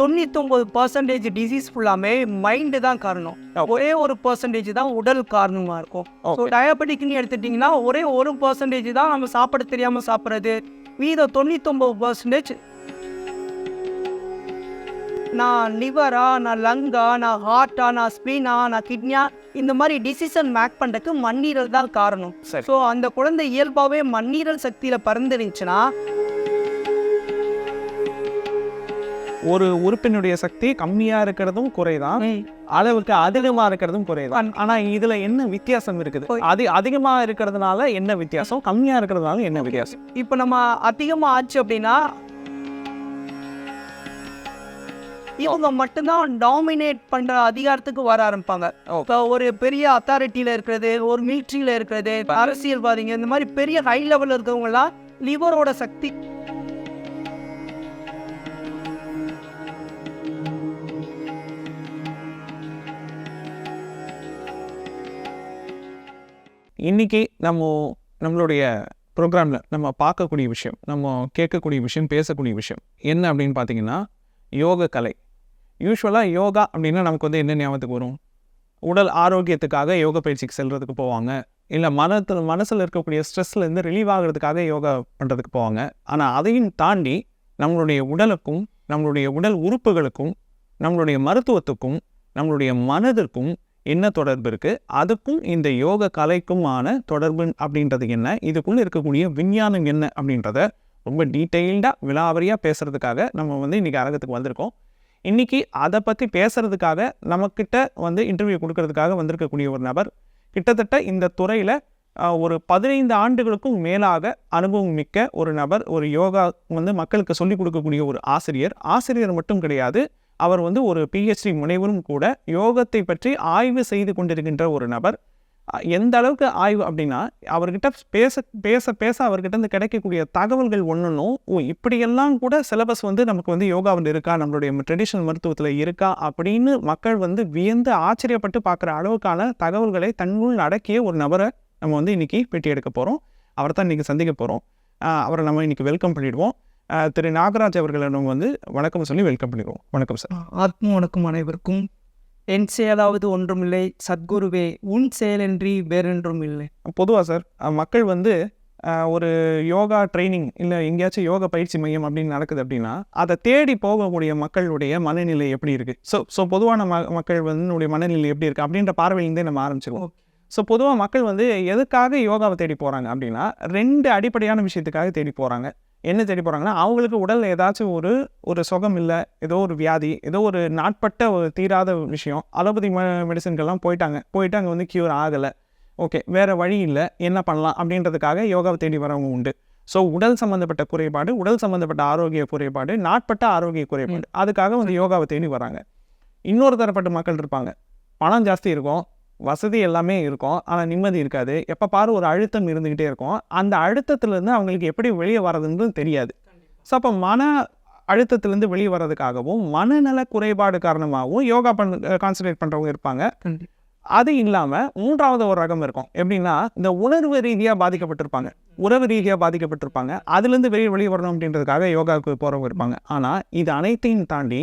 தொண்ணூத்தொம்பது percentage disease ஃபுல்லாமே mind தான் காரணம். ஒரே ஒரு பர்சன்டேஜ் தான் உடல் காரணமாக இருக்கும். ஸோ டயபெட்டிக்னு எடுத்துட்டிங்கன்னா ஒரே ஒரு பர்சன்டேஜ் தான் நம்ம சாப்பிட தெரியாமல் சாப்பிட்றது. மீத தொண்ணூத்தொம்பது பர்சன்டேஜ் நான் லிவரா நான் லங்கா நான் ஹார்ட்டா நான் ஸ்பீனா நான் கிட்னியா இந்த மாதிரி டிசிஷன் மேக் பண்ணுறதுக்கு மண்ணீரல் தான் காரணம். ஸோ அந்த குழந்தை இயல்பாகவே மண்ணீரல் சக்தியில் பறந்துருந்துச்சுன்னா ஒரு உறுப்பினுடைய சக்தி கம்மியா இருக்கிறதும் குறைதான். அளவுக்கு அதிகமா இருக்கிறதும் குறைதான். ஆனா இதுல என்ன வித்தியாசம் இருக்குது? அது அதிகமா இருக்கிறதுனால என்ன வித்தியாசம்? கம்மியா இருக்கிறதுனால என்ன வித்தியாசம்? இப்போ நம்ம அதிகமாக ஆச்சு அப்படின்னா இவங்க மட்டும்தான் டாமினேட் பண்ற அதிகாரத்துக்கு வர ஆரம்பிப்பாங்க. இப்போ ஒரு பெரிய அத்தாரிட்டியில இருக்கிறது ஒரு மிலிட்ரியில இருக்கிறது அரசியல்வாதிங்க இந்த மாதிரி பெரிய ஹை லெவலில் இருக்கவங்கலாம் லிவரோட சக்தி. இன்னைக்கு நம்ம நம்மளுடைய ப்ரோக்ராமில் நம்ம பார்க்கக்கூடிய விஷயம் நம்ம கேட்கக்கூடிய விஷயம் பேசக்கூடிய விஷயம் என்ன அப்படின்னு பார்த்தீங்கன்னா யோக கலை. யூஸ்வலாக யோகா அப்படின்னா நமக்கு வந்து என்ன ஞாபகத்துக்கு வரும்? உடல் ஆரோக்கியத்துக்காக யோக பயிற்சிக்கு செல்கிறதுக்கு போவாங்க. இல்லை மனத்தில் மனசில் இருக்கக்கூடிய ஸ்ட்ரெஸ்லேருந்து ரிலீவ் ஆகிறதுக்காக யோகா பண்ணுறதுக்கு போவாங்க. ஆனால் அதையும் தாண்டி நம்மளுடைய உடலுக்கும் நம்மளுடைய உடல் உறுப்புகளுக்கும் நம்மளுடைய மருத்துவத்துக்கும் நம்மளுடைய மனதிற்கும் என்ன தொடர்பு இருக்குது அதுக்கும் இந்த யோக கலைக்குமான தொடர்பு அப்படின்றது என்ன? இதுக்குள்ளே இருக்கக்கூடிய விஞ்ஞானம் என்ன அப்படின்றத ரொம்ப டீட்டெயில்டாக விலாவரியாக பேசுகிறதுக்காக நம்ம வந்து இன்றைக்கி அரங்கத்துக்கு வந்திருக்கோம். இன்றைக்கி அதை பற்றி பேசுகிறதுக்காக நம்மக்கிட்ட வந்து இன்டர்வியூ கொடுக்கறதுக்காக வந்திருக்கக்கூடிய ஒரு நபர். கிட்டத்தட்ட இந்த துறையில் ஒரு பதினைந்து ஆண்டுகளுக்கும் மேலாக அனுபவம் மிக்க ஒரு நபர் ஒரு யோகா வந்து மக்களுக்கு சொல்லிக் கொடுக்கக்கூடிய ஒரு ஆசிரியர். ஆசிரியர் மட்டும் கிடையாது அவர் வந்து ஒரு பிஹெச்டி முனைவரும் கூட யோகத்தை பற்றி ஆய்வு செய்து கொண்டிருக்கின்ற ஒரு நபர். எந்த அளவுக்கு ஆய்வு அப்படின்னா அவர்கிட்ட பேச பேச பேச அவர்கிட்ட இருந்து கிடைக்கக்கூடிய தகவல்கள் ஒன்றுன்னும் ஓ இப்படியெல்லாம் கூட சிலபஸ் வந்து நமக்கு வந்து யோகாவில் இருக்கா நம்மளுடைய ட்ரெடிஷ்னல் மருத்துவத்தில் இருக்கா அப்படின்னு மக்கள் வந்து வியந்து ஆச்சரியப்பட்டு பார்க்குற அளவுக்கான தகவல்களை தன்னுள் அடக்கிய ஒரு நபரை நம்ம வந்து இன்னைக்கு பேட்டி எடுக்க போகிறோம் அவரை தான் இன்றைக்கி சந்திக்க போகிறோம் அவரை நம்ம இன்றைக்கி வெல்கம் பண்ணிவிடுவோம் திரு நாகராஜ் அவர்களை நம்ம வந்து வணக்கம் சொல்லி வெல்கம் பண்ணிடுவோம் வணக்கம் சார். ஆத்ம வணக்கம் அனைவருக்கும். என் செயலாவது ஒன்றுமில்லை சத்குருவே உன் செயலன்றி வேறென்றும் இல்லை. பொதுவாக சார் மக்கள் வந்து ஒரு யோகா ட்ரைனிங் இல்லை எங்கேயாச்சும் யோகா பயிற்சி மையம் அப்படின்னு நடக்குது அப்படின்னா அதை தேடி போகக்கூடிய மக்களுடைய மனநிலை எப்படி இருக்குது ஸோ ஸோ பொதுவான ம மக்கள் வந்து மனநிலை எப்படி இருக்குது அப்படின்ற பார்வையிலேருந்தே நம்ம ஆரம்பிச்சிருவோம். ஸோ பொதுவாக மக்கள் வந்து எதுக்காக யோகாவை தேடி போகிறாங்க அப்படின்னா ரெண்டு அடிப்படையான விஷயத்துக்காக தேடி போகிறாங்க என்ன தேடி போகிறாங்கன்னா அவங்களுக்கு உடலில் ஏதாச்சும் ஒரு ஒரு சுகம் இல்லை ஏதோ ஒரு வியாதி ஏதோ ஒரு நாட்பட்ட ஒரு தீராத விஷயம் அலோபதி மெ மெடிசன்கெல்லாம் போயிட்டாங்க. போயிட்டு அங்கே வந்து க்யூர் ஆகலை. ஓகே வேறு வழி இல்லை என்ன பண்ணலாம் அப்படின்றதுக்காக யோகாவை தேடி வரவங்க உண்டு. ஸோ உடல் சம்மந்தப்பட்ட குறைபாடு உடல் சம்மந்தப்பட்ட ஆரோக்கிய குறைபாடு நாட்பட்ட ஆரோக்கிய குறைபாடு அதுக்காக வந்து யோகாவை தேடி வராங்க. இன்னொரு தரப்பட்ட மக்கள் இருப்பாங்க. பணம் ஜாஸ்தி இருக்கும். வசதி எல்லாமே இருக்கும். ஆனால் நிம்மதி இருக்காது. எப்போ பாரு ஒரு அழுத்தம் இருந்துக்கிட்டே இருக்கும். அந்த அழுத்தத்துலேருந்து அவங்களுக்கு எப்படி வெளியே வர்றதுன்னு தெரியாது. ஸோ அப்போ மன அழுத்தத்திலேருந்து வெளியே வர்றதுக்காகவும் மனநல குறைபாடு காரணமாகவும் யோகா பண்ண கான்சன்ட்ரேட் பண்ணுறவங்க இருப்பாங்க. அது இல்லாமல் மூன்றாவது ஒரு ரகம் இருக்கும். எப்படின்னா இந்த உணர்வு ரீதியாக பாதிக்கப்பட்டிருப்பாங்க. உறவு ரீதியாக பாதிக்கப்பட்டிருப்பாங்க. அதுலேருந்து வெளியே வெளியே வரணும் அப்படின்றதுக்காக யோகாவுக்கு போகிறவங்க இருப்பாங்க. ஆனால் இது அனைத்தையும் தாண்டி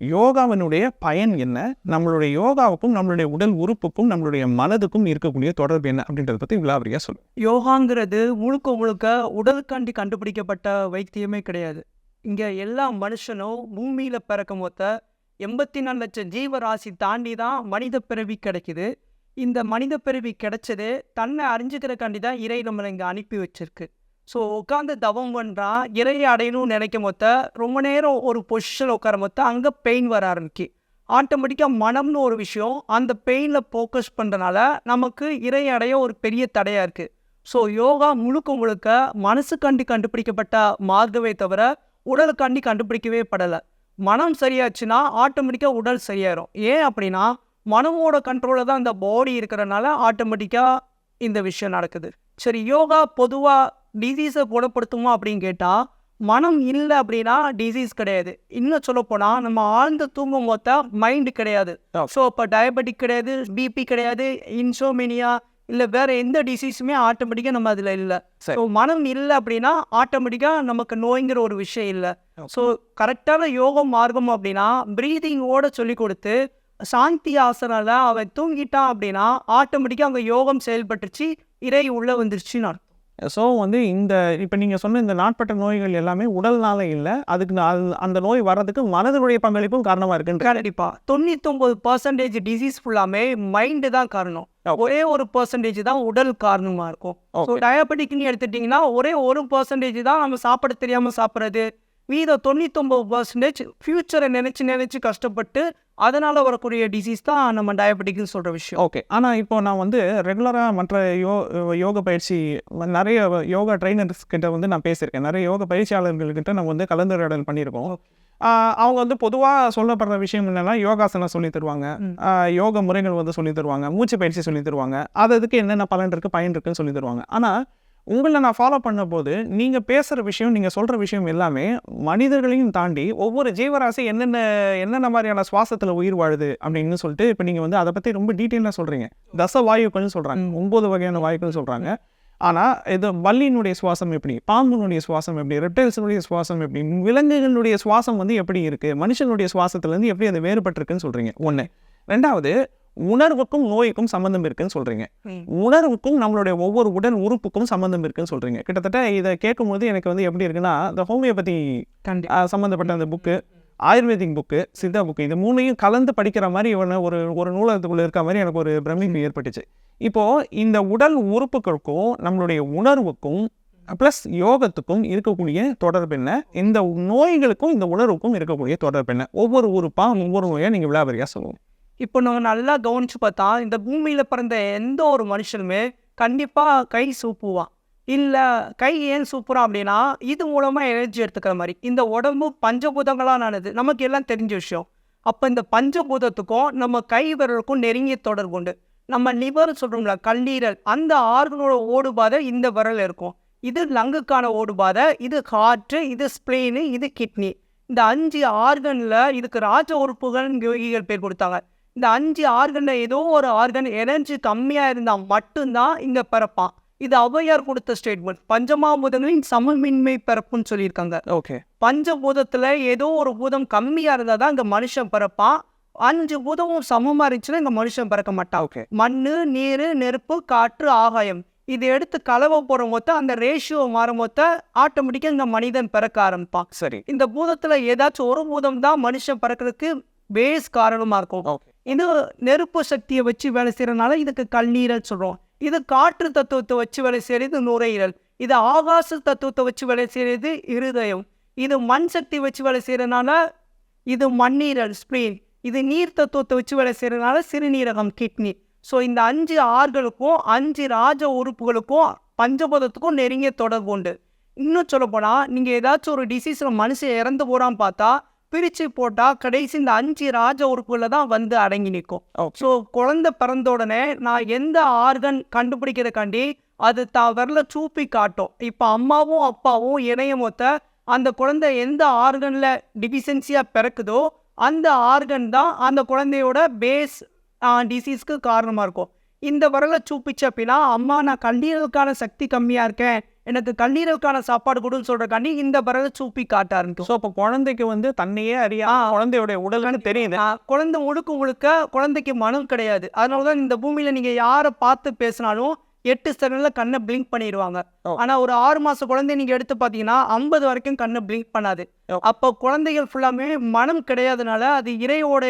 யோகாவினுடைய பயன் என்ன? நம்மளுடைய யோகாவுக்கும் நம்மளுடைய உடல் உறுப்புக்கும் நம்மளுடைய மனதுக்கும் இருக்கக்கூடிய தொடர்பு என்ன? அப்படின்றத பற்றி விலாவரியாக சொல்லு. யோகாங்கிறது முழுக்க முழுக்க உடலுக்காண்டி கண்டுபிடிக்கப்பட்ட வைத்தியமே கிடையாது. இங்கே எல்லா மனுஷனும் பூமியில் பிறக்கும் மொத்த எண்பத்தி நாலு லட்சம் ஜீவராசி தாண்டி தான் மனித பிறவி கிடைக்குது. இந்த மனித பிறவி கிடைச்சது தன்னை அறிஞ்சுக்கிறக்காண்டி தான் இறை நம்மளை இங்கே அனுப்பி வச்சிருக்கு. ஸோ உட்காந்து தவம் பண்ணுறான் இறையை அடையணும்னு நினைக்கும் மொத்த ரொம்ப நேரம் ஒரு பொசிஷனில் உட்கார மொத்த அங்கே பெயின் வர ஆரம்பிக்கு ஆட்டோமேட்டிக்காக மனம்னு ஒரு விஷயம் அந்த பெயினில் ஃபோக்கஸ் பண்ணுறனால நமக்கு இறை அடைய ஒரு பெரிய தடையாக இருக்குது ஸோ யோகா முழுக்க முழுக்க மனசுக்காண்டி கண்டுபிடிக்கப்பட்ட மார்க்கவே தவிர உடலுக்காண்டி கண்டுபிடிக்கவே படலை. மனம் சரியாச்சுன்னா ஆட்டோமேட்டிக்காக உடல் சரியாயிரும். ஏன் அப்படின்னா மனமோட கண்ட்ரோலில் தான் இந்த பாடி இருக்கிறனால ஆட்டோமேட்டிக்காக இந்த விஷயம் நடக்குது. சரி யோகா பொதுவாக டிசீஸை குணப்படுத்துமா அப்படின்னு கேட்டால் மனம் இல்லை அப்படின்னா டிசீஸ் கிடையாது. இன்னும் சொல்லப்போனால் நம்ம ஆழ்ந்த தூங்கும் மொத்த மைண்டு கிடையாது. ஸோ இப்போ டயபெட்டிக் கிடையாது பிபி கிடையாது இன்சோமினியா இல்லை வேற எந்த டிசீஸுமே ஆட்டோமேட்டிக்காக நம்ம அதில் இல்லை. ஸோ மனம் இல்லை அப்படின்னா ஆட்டோமேட்டிக்காக நமக்கு நோய்ங்கிற ஒரு விஷயம் இல்லை. ஸோ கரெக்டான யோகம் மார்க்கம் அப்படின்னா ப்ரீதிங்கோட சொல்லி கொடுத்து சாந்தி ஆசனால அவன் தூங்கிட்டான் அப்படின்னா ஆட்டோமேட்டிக்காக அங்கே யோகம் செயல்பட்டுச்சு இறை உள்ள வந்துருச்சுன்னு அர்த்தம். ஸோ வந்து இந்த இப்போ நீங்கள் சொன்ன இந்த நாட்பட்ட நோய்கள் எல்லாமே உடல்னால இல்லை. அதுக்கு அந்த நோய் வர்றதுக்கு மனதினுடைய பங்களிப்பும் காரணமாக இருக்குன்ற கண்டிப்பா. தொண்ணூத்தொம்பது பர்சன்டேஜ் டிசீஸ் ஃபுல்லாமே மைண்டு தான் காரணம். ஒரே ஒரு பர்சன்டேஜ் தான் உடல் காரணமா இருக்கும். ஸோ டயபெட்டிக்னு எடுத்துட்டிங்கன்னா ஒரே ஒரு பர்சன்டேஜ் தான் நம்ம சாப்பிட தெரியாம சாப்பிட்றது. மீத தொண்ணூத்தொம்பது பர்சன்டேஜ் ஃபியூச்சரை நினைச்சு நினைச்சு கஷ்டப்பட்டு அதனால வரக்கூடிய டிசீஸ் தான் நம்ம டயபெட்டிக்னு சொல்ற விஷயம். ஓகே ஆனால் இப்போ நான் வந்து ரெகுலராக மற்ற யோ யோக பயிற்சி நிறைய யோகா ட்ரைனர்ஸ் கிட்ட வந்து நான் பேசியிருக்கேன். நிறைய யோக பயிற்சியாளர்கள்கிட்ட நம்ம வந்து கலந்துரையாடல் பண்ணியிருக்கோம். அவங்க வந்து பொதுவாக சொல்லப்படுற விஷயம் என்னன்னா யோகாசனம் சொல்லி தருவாங்க. யோக முறைகள் வந்து சொல்லி தருவாங்க. மூச்சு பயிற்சி சொல்லி தருவாங்க. அது அதுக்கு என்னென்ன பலன் இருக்குது பயன் இருக்குன்னு சொல்லி தருவாங்க. ஆனால் உங்களை நான் ஃபாலோ பண்ணும்போது நீங்கள் பேசுகிற விஷயம் நீங்கள் சொல்கிற விஷயம் எல்லாமே மனிதர்களையும் தாண்டி ஒவ்வொரு ஜீவராசி என்னென்ன என்னென்ன மாதிரியான சுவாசத்தில் உயிர் வாழுது அப்படின்னு சொல்லிட்டு இப்போ நீங்கள் வந்து அதை பற்றி ரொம்ப டீட்டெயிலாக சொல்கிறீங்க தச வாயுக்கள்னு சொல்கிறாங்க. ஒம்பது வகையான வாயுக்கள் சொல்கிறாங்க ஆனால் இது வள்ளியினுடைய சுவாசம் எப்படி பாம்புனுடைய சுவாசம் எப்படி ரெப்டைல்ஸினுடைய சுவாசம் எப்படி விலங்குகளுடைய சுவாசம் வந்து எப்படி இருக்குது மனுஷனுடைய சுவாசத்துலேருந்து எப்படி அது வேறுபட்டிருக்குன்னு சொல்கிறீங்க ஒன்று ரெண்டாவது உணர்வுக்கும் நோய்க்கும் சம்மந்தம் இருக்குன்னு சொல்கிறீங்க ம். உணர்வுக்கும் நம்மளுடைய ஒவ்வொரு உடல் உறுப்புக்கும் சம்மந்தம் இருக்குன்னு சொல்கிறீங்க கிட்டத்தட்ட இதை கேட்கும்போது எனக்கு வந்து எப்படி இருக்குன்னா இந்த ஹோமியோபதி சம்மந்தப்பட்ட அந்த book Ayurvedic book Siddha book இது மூணையும் கலந்து படிக்கிற மாதிரி இவனை ஒரு ஒரு நூலகத்துக்குள்ள இருக்க மாதிரி எனக்கு ஒரு பிரமிப்பு ஏற்பட்டுச்சு. இப்போ இந்த உடல் உறுப்புகளுக்கும் நம்மளுடைய உணர்வுக்கும் ப்ளஸ் யோகத்துக்கும் இருக்கக்கூடிய தொடர்பு என்ன? இந்த நோய்களுக்கும் இந்த உணர்வுக்கும் இருக்கக்கூடிய தொடர்பு என்ன? ஒவ்வொரு உறுப்பா ஒவ்வொரு நோயா நீங்கள் விளாபரியாக சொல்லுவோம் இப்போ நாங்கள் நல்லா கவனிச்சு பார்த்தா இந்த பூமியில் பிறந்த எந்த ஒரு மனுஷனுமே கண்டிப்பாக கை சூப்புவான். இல்லை கை ஏன் சூப்புறான் அப்படின்னா இது மூலமாக எனர்ஜி எடுத்துக்கிற மாதிரி. இந்த உடம்பு பஞ்சபூதங்களானது ஆனது நமக்கு எல்லாம் தெரிஞ்ச விஷயம். அப்போ இந்த பஞ்சபூதத்துக்கும் நம்ம கை விரலுக்கும் நெருங்கிய தொடர்பு உண்டு. நம்ம லிவர் சொல்கிறோம்ல கல்லீரல் அந்த ஆர்கனோட ஓடுபாதை இந்த விரல் இருக்கும். இது லங்குக்கான ஓடுபாதை இது ஹார்ட்டு இது ஸ்ப்ளேனு இது கிட்னி இந்த அஞ்சு ஆர்கனில் இதுக்கு ராஜ உறுப்புகள் யோகிகள் பேர் கொடுத்தாங்க. இந்த அஞ்சு ஆர்கன்ல ஏதோ ஒரு ஆர்கன் எனர்ஜி கம்மியா இருந்தா மட்டும்தான் இங்க பிறப்பான். இது ஔவையார் கொடுத்த ஸ்டேட்மெண்ட் பஞ்சமாபூதங்களின் சமமின்மை பிறப்புன்னு சொல்லியிருக்காங்க. ஓகே பஞ்சபூதத்துல ஏதோ ஒரு பூதம் கம்மியா இருந்தா தான் இங்க மனுஷன் பிறப்பான். அஞ்சு பூதமும் சமமா இருந்துச்சுன்னா இங்க மனுஷன் பிறக்க மாட்டான். ஓகே மண்ணு நீர் நெருப்பு காற்று ஆகாயம். இதை எடுத்து கலவை போடும் போது அந்த ரேஷியோ மாறும் போது ஆட்டோமேட்டிக்காக இந்த மனிதன் பிறக்க ஆரம்பிப்பான். சரி. இந்த பூதத்துல ஏதாச்சும் ஒரு பூதம் தான் மனுஷன் பிறக்கிறதுக்கு பேஸ் காரணமா இருக்கும். இது நெருப்பு சக்தியை வச்சு வேலை செய்கிறனால இதுக்கு கல்லீரல் சொல்கிறோம் இது காற்று தத்துவத்தை வச்சு வேலை செய்கிறது நுரையீரல். இது ஆகாச தத்துவத்தை வச்சு வேலை செய்கிறது இருதயம். இது மண் சக்தி வச்சு வேலை செய்கிறனால இது மண்ணீரல் ஸ்பிரீன் இது நீர் தத்துவத்தை வச்சு வேலை செய்கிறதுனால சிறுநீரகம் கிட்னி ஸோ இந்த அஞ்சு ஆறுகளுக்கும் அஞ்சு ராஜ உறுப்புகளுக்கும் பஞ்சபதத்துக்கும் நெருங்கிய தொடர்பு உண்டு. இன்னும் சொல்லப்போனால் நீங்கள் ஏதாச்சும் ஒரு டிசீஸில் மனுஷன் இறந்து போகிறான்னு பார்த்தா பிரிச்சு போட்டா கடைசி இந்த அஞ்சு ராஜ உறுப்புல தான் வந்து அடங்கி நிற்கும் ஸோ குழந்தை பிறந்த உடனே நான் எந்த ஆர்கன் கண்டுபிடிக்கிறதுக்காண்டி அது தான் விரல சூப்பி காட்டும். இப்போ அம்மாவும் அப்பாவும் இணைய மொத்த அந்த குழந்தை எந்த ஆர்கனில் டிஃபிஷியன்சியாக பிறக்குதோ அந்த ஆர்கன் தான் அந்த குழந்தையோட பேஸ் டிசீஸ்க்கு காரணமாக இருக்கும். இந்த விரலை சூப்பிச்சு அப்படின்னா அம்மா நான் கல்லீரலுக்கான சக்தி கம்மியாக இருக்கேன். எனக்கு கல்லீரலுக்கான சாப்பாடு கொடுன்னு சொல்கிறக்காண்டி இந்த விரலை சூப்பி காட்ட ஆரம்பிக்கும் ஸோ இப்போ குழந்தைக்கு வந்து தன்னையே அறியா ஆ. குழந்தையோட உடல்னு தெரியுது. குழந்தை முழுக்க முழுக்க குழந்தைக்கு மனம் கிடையாது. அதனால தான் இந்த பூமியில நீங்க யாரை பார்த்து பேசினாலும் எட்டு செகண்ட்ல கண்ணை பிளிங்க் பண்ணிடுவாங்க. ஆனா ஒரு ஆறு மாச குழந்தை நீங்க எடுத்து பாத்தீங்கன்னா ஐம்பது வரைக்கும் கண்ணை பிளிங்க் பண்ணாது. அப்போ குழந்தைகள் ஃபுல்லாமே மனம் கிடையாதனால அது இறையோட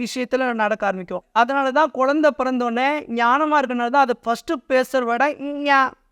விஷயத்துல நடக்க ஆரம்பிக்கும். அதனால தான் குழந்தை பிறந்தோடனே ஞானமா இருக்கனால தான் அது ஃபர்ஸ்ட் பேசுற விட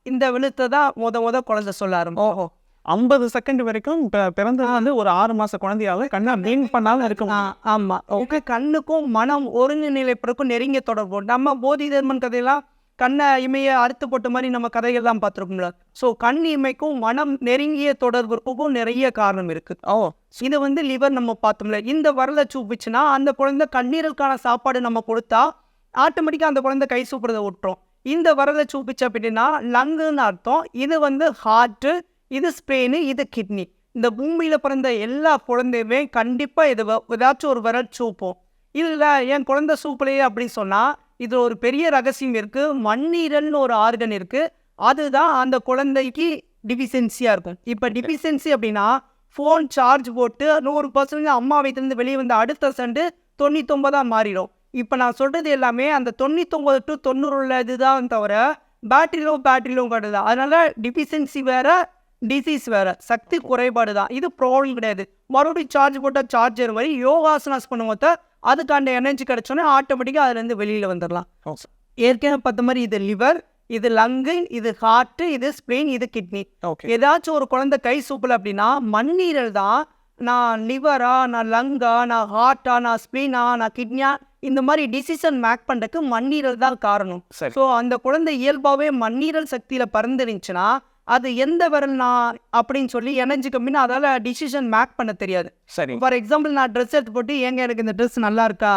இந்த விழுத்தை தான் முத முத குழந்தை சொல்ல ஆரம்பிக்கும் ஓஹோ ஐம்பது செகண்ட் வரைக்கும் பிறந்தது வந்து ஒரு ஆறு மாச குழந்தையாக கண்ணை பிளிங்க் பண்ணாமல் இருக்க ஆ, முடியும் ஆமா ஓகே கண்ணுக்கும் மனம் ஒருங்கிணைப்பிற்கும் நெருங்கிய தொடர்பு. நம்ம போதி தர்மன் கதையெல்லாம் கண்ணை இமைய அறுத்து போட்ட மாதிரி நம்ம கதைகள்லாம் பார்த்துருக்கோம்ல. ஸோ கண் இமைக்கும் மனம் நெருங்கிய தொடர்புக்கும் நிறைய காரணம் இருக்கு. ஓ. இது வந்து லிவர் நம்ம பார்த்தோம்ல. இந்த வரலை சூப்பிச்சுன்னா அந்த குழந்தை கண்ணீருக்கான சாப்பாடு நம்ம கொடுத்தா ஆட்டோமேட்டிக்காக அந்த குழந்தை கை சூப்புறதை விட்டுரும் இந்த வரலை சூப்பிச்சு அப்படின்னா லங்குன்னு அர்த்தம். இது வந்து ஹார்ட்டு இது ஸ்பெயின் இது கிட்னி இந்த பூமியில் பிறந்த எல்லா குழந்தையுமே கண்டிப்பாக இது ஏதாச்சும் ஒரு விரல் சூப்போம். இல்லை என் குழந்தை சூப்பலையே அப்படின்னு சொன்னால் இது ஒரு பெரிய ரகசியம் இருக்கு. மண்ணீரல்னு ஒரு ஆர்கன் இருக்கு. அதுதான் அந்த குழந்தைக்கு டிஃபிஷியன்சியா இருக்கும். இப்போ டிஃபிஷியன்சி அப்படின்னா ஃபோன் சார்ஜ் போட்டு நூறு பர்சன்ட் அம்மா வயிற்றுலேருந்து வெளியே வந்து அடுத்த சண்டு தொண்ணூத்தொம்பதா மாறிடும். இப்போ நான் சொல்றது எல்லாமே அந்த தொண்ணூத்தொம்பது டு தொண்ணூறு உள்ள இதுதான் தவிர பேட்டரியிலோ பேட்டரியிலோ கிடையாது அதனால டிஃபிஷியன்சி வேற டிசீஸ் வேற. சக்தி குறைபாடு தான் இது ப்ராப்ளம் கிடையாது. மறுபடியும் சார்ஜ் போட்டால் சார்ஜர் மாதிரி யோகாசனாஸ் பண்ணும்போது அதுக்கான எனர்ஜி கிடைச்சோன்னே ஆட்டோமேட்டிக்காக அதுலேருந்து வெளியில் வந்துடலாம். ஏற்கனவே பார்த்த மாதிரி இது லிவர் இது லங்கு இது ஹார்ட்டு இது ஸ்பெயின் இது கிட்னி ஏதாச்சும் ஒரு குழந்தை கை சூப்பல அப்படின்னா மண்ணீரல் தான் நான் லிவரா நான் லங்கா நான் ஹார்ட்டா நான் ஸ்பீனா நான் கிட்னியா இந்த மாதிரி டிசிஷன் மேக் பண்ணுறதுக்கு மண்ணீரல் தான் காரணம். ஸோ அந்த குழந்தை இயல்பாகவே மண்ணீரல் சக்தியில் பறந்துருந்துச்சுன்னா அது எந்த விரல் நான் அப்படின்னு சொல்லி எனர்ஜி கம்மின்னு அதால் டிசிஷன் மேக் பண்ண தெரியாது. சரி. ஃபார் எக்ஸாம்பிள் நான் ட்ரெஸ் எடுத்து போட்டு ஏங்க எனக்கு இந்த ட்ரெஸ் நல்லா இருக்கா?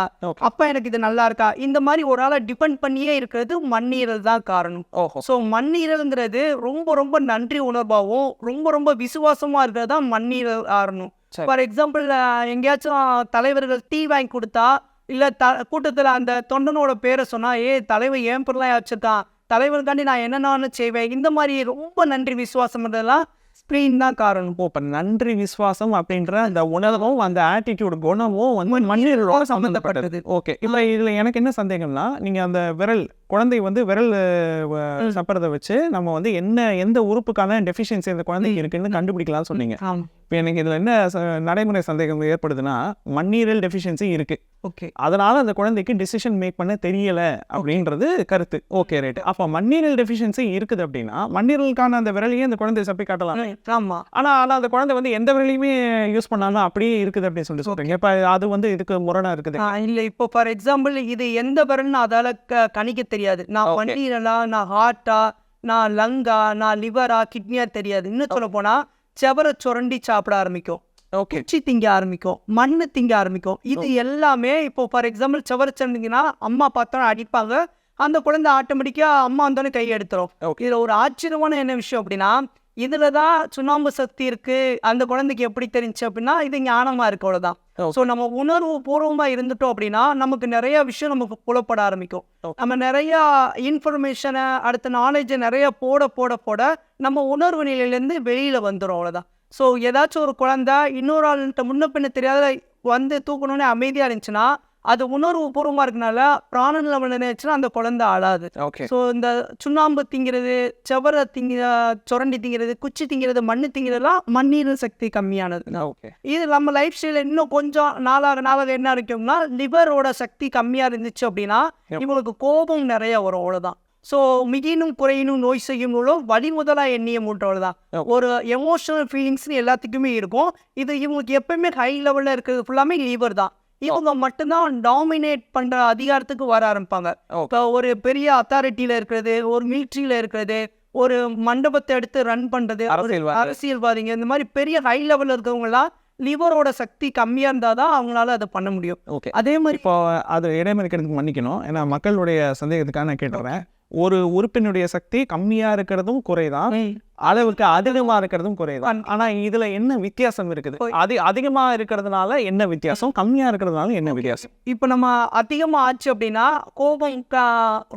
அப்பா எனக்கு இது நல்லா இருக்கா? இந்த மாதிரி ஒரு ஆளை டிபெண்ட் பண்ணியே இருக்கிறது மண்ணீரல் தான் காரணம். ஓஹோ. ஸோ மண்ணீரல்ங்கிறது ரொம்ப ரொம்ப நன்றி உணர்வாகவும் ரொம்ப ரொம்ப விசுவாசமாக இருக்கிறது தான் மண்ணீரல் சரி. ஃபார் எக்ஸாம்பிள் எங்கேயாச்சும் தலைவர்கள் டீ வாங்கி கொடுத்தா இல்லை த கூட்டத்தில் அந்த தொண்டனோட பேரை சொன்னால் ஏ தலைவர் ஏன் பொருளாக வச்சுருக்கான் தலைவருக்காண்டி நான் என்னென்னு செய்வேன். இந்த மாதிரி ரொம்ப நன்றி விசுவாசம் இதெல்லாம் ஸ்க்ரீன் தான் காரணம். ஓ இப்போ நன்றி விசுவாசம் அப்படின்ற அந்த உணர்வும் அந்த ஆட்டிடியூட் குணமும் வந்து மனிதர்களோட சம்மந்தப்பட்டது ஓகே. இப்போ இதில் எனக்கு என்ன சந்தேகம்னா நீங்கள் அந்த விரல் குழந்தை வந்து விரல். சப்பறதை வச்சு நம்ம வந்து என்ன எந்த உறுப்புக்கான டெஃபிஷியன்சி அந்த குழந்தைக்கு இருக்குன்னு கண்டுபிடிக்கலாம்னு சொன்னீங்க. இப்போ எனக்கு இதில் என்ன நடைமுறை சந்தேகம் ஏற்படுதுன்னா மண்ணீரல் டெஃபிஷியன்சி இருக்கு. ஓகே. அதனால அந்த குழந்தைக்கு டிசிஷன் மேக் பண்ண தெரியல அப்படின்றது கருத்து. Okay right. அப்போ மண்ணீரல் டெஃபிஷியன்சி இருக்குது அப்படின்னா மண்ணீரலுக்கான அந்த விரலையே அந்த குழந்தை சப்பி காட்டலாம். ஆமாம் ஆனா ஆனா அந்த குழந்தை வந்து எந்த விரலையுமே யூஸ் பண்ணாலும் அப்படியே இருக்குது அப்படின்னு சொல்லி சொல்றீங்க. இப்போ அது வந்து இதுக்கு முரணா இருக்குது. இல்லை. இப்போ ஃபார் எக்ஸாம்பிள் இது எந்த விரல்னு அதால கணிக்க தெரியாது. நான். மண்ணீரலா நான் ஹார்ட்டா நான் லங்கா நான் லிவரா கிட்னியா தெரியாது. இன்னும் சொல்ல போனா செவரை சுரண்டி சாப்பிட ஆரம்பிக்கும். குச்சி திங்க ஆரம்பிக்கும். மண்ணு திங்க ஆரம்பிக்கும். இது எல்லாமே இப்போ ஃபார் எக்ஸாம்பிள் செவரை சுரண்டிங்கன்னா அம்மா பார்த்தா அடிப்பாங்க. அந்த குழந்தை ஆட்டோமேட்டிக்காக அம்மா வந்தோடனே கை எடுத்துரும். இதில் ஒரு ஆச்சரியமான என்ன விஷயம் அப்படின்னா இதில் தான் சுண்ணாம்பு சக்தி இருக்கு. அந்த குழந்தைக்கு எப்படி தெரிஞ்சு அப்படின்னா இது ஞானமாக இருக்கு அவ்வளோதான். ஸோ நம்ம உணர்வு பூர்வமாக இருந்துட்டோம் அப்படின்னா நமக்கு நிறைய விஷயம் நமக்கு புலப்பட ஆரம்பிக்கும். நம்ம நிறைய இன்ஃபர்மேஷனை அடுத்த நாலேஜை நிறைய போட போட போட நம்ம உணர்வு நிலையிலேருந்து வெளியில் வந்துடும் அவ்வளோதான் ஸோ ஏதாச்சும் ஒரு குழந்தை இன்னொரு ஆள்கிட்ட முன்ன பின்ன தெரியாத வந்து தூக்கணும்னு அமைதியாக இருந்துச்சுன்னா அது உணர்வு பூர்வமாக இருக்கனால பிராண லெவலில் நினைச்சுன்னா அந்த குழந்தை அழாது ஓகே ஸோ இந்த சுண்ணாம்பு திங்கிறது செவரை திங்க சுரண்டி திங்கிறது குச்சி திங்கிறது மண்ணு திங்கிறதுலாம் மண்ணீரல் சக்தி கம்மியானது. ஓகே இது நம்ம லைஃப் ஸ்டைலில் இன்னும் கொஞ்சம் நாளாக நாளாக என்ன இருக்கும்னா லிவரோட சக்தி கம்மியாக இருந்துச்சு அப்படின்னா. இவங்களுக்கு கோபம் நிறைய வரும் அவ்வளோதான் ஸோ மிகினும் குறையினும் நோய் செய்யும் நூலும் வழி முதலாக எண்ணிய மூன்றவள் Yep. ஒரு எமோஷனல் ஃபீலிங்ஸ்னு எல்லாத்துக்குமே இருக்கும். இது இவங்களுக்கு எப்பயுமே ஹை லெவலில் இருக்கிறது ஃபுல்லாமே லிவர் தான். இவங்க மட்டும்தான் டாமினேட் பண்ணுற அதிகாரத்துக்கு வர ஆரம்பிப்பாங்க. இப்போ ஒரு பெரிய அத்தாரிட்டியில் இருக்கிறது ஒரு மிலிட்ரியில் இருக்கிறது ஒரு மண்டபத்தை எடுத்து ரன் பண்ணுறது அரசியல்வாதி. அரசியல்வாதிங்க இந்த மாதிரி பெரிய ஹை லெவலில் இருக்கவங்கலாம் லிவரோட சக்தி கம்மியாக இருந்தால் தான் அவங்களால அதை பண்ண முடியும். ஓகே. அதே மாதிரி இப்போ அது இடைமறிக்கிறதுக்கு மன்னிக்கணும். ஏன்னா மக்களுடைய சந்தேகத்துக்காக நான் கேட்டுறேன். ஒரு உறுப்பினுடைய சக்தி கம்மியா இருக்கிறதும் குறைதான். அளவுக்கு அதிகமா இருக்கிறதும் குறைதான். ஆனா இதுல என்ன வித்தியாசம் இருக்குது? அது அதிகமா இருக்கிறதுனால என்ன வித்தியாசம்? கம்மியா இருக்கிறதுனால என்ன வித்தியாசம்? இப்போ நம்ம அதிகமாக ஆச்சு அப்படின்னா கோபம்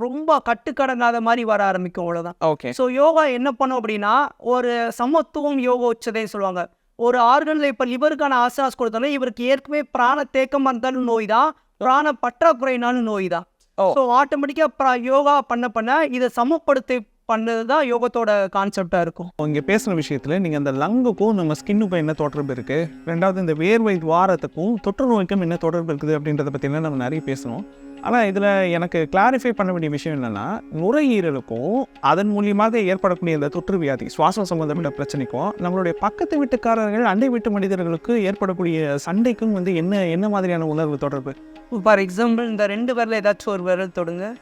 ரொம்ப கட்டுக்கடங்காத மாதிரி வர ஆரம்பிக்கும் அவ்வளோதான் ஓகே. ஸோ யோகா என்ன பண்ணும் அப்படின்னா ஒரு சமத்துவம் யோகா உச்சதை சொல்லுவாங்க. ஒரு ஆர்கனில் இப்போ லிவருக்கான ஆசாஸ் கொடுத்தாலும் இவருக்கு ஏற்கனவே பிராண தேக்கம் இருந்தாலும் நோய் தான் பிராண பற்றாக்குறைனாலும் நோய் தான். ஸோ ஆட்டோமேட்டிக்காக யோகா பண்ண பண்ண இதை சமப்படுத்தி பண்ணது தான் யோகத்தோட கான்செப்டாக இருக்கும். இங்க பேசுன விஷயத்துல நீங்க அந்த லங்குக்கும் நம்ம ஸ்கின்னுக்கும் என்ன தொடர்பு இருக்கு? ரெண்டாவது இந்த வேர்வை துவாரத்துக்கும் தொற்று நோய்க்கும் என்ன தொடர்பு இருக்குது அப்படின்றத பற்றிலாம் நம்ம நிறைய பேசணும் ஆனால் இதில் எனக்கு கிளாரிஃபை பண்ண வேண்டிய விஷயம் என்னென்னா நுரையீரலுக்கும் அதன் மூலியமாக ஏற்படக்கூடிய இந்த தொற்று வியாதி சுவாசம் சம்பந்தப்பட்ட பிரச்சனைக்கும் நம்மளுடைய பக்கத்து வீட்டுக்காரர்கள் அண்டை வீட்டு மனிதர்களுக்கு ஏற்படக்கூடிய சண்டைக்கும் வந்து என்ன என்ன மாதிரியான உணர்வு தொடர்பு? ஃபார் எக்ஸாம்பிள் இந்த ரெண்டு விரல ஏதாச்சும் ஒரு விரல் தொடுங்க.